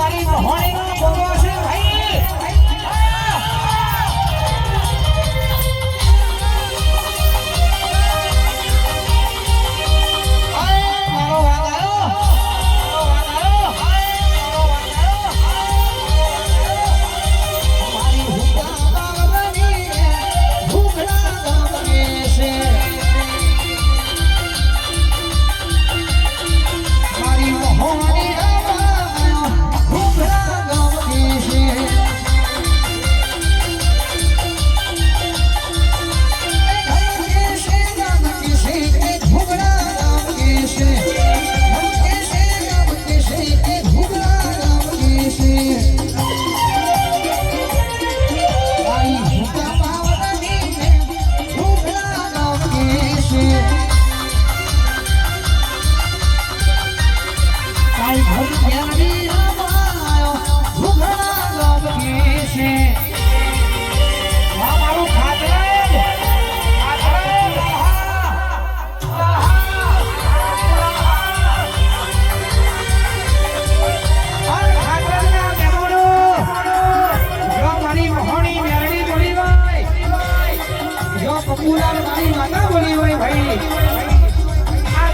મારી મહોણીનો ભોગો છે ભાઈ. મારું ખાતર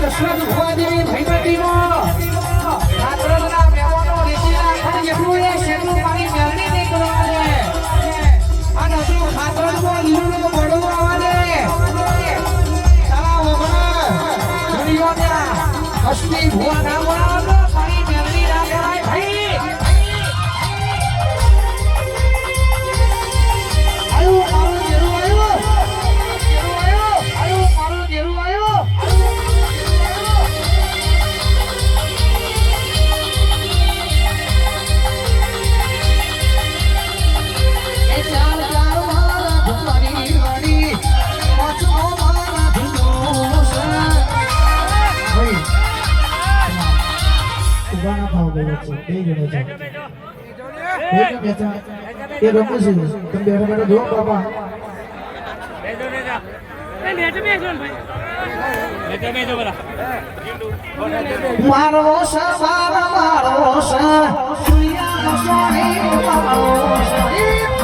અશ્વિની ભુવા ના બોલાવો Steve, one hour. ઉભાના ભાવ ગયો છે બે જણે છે મારો સવાર મારો સ સુરિયાનો સોની મારો સ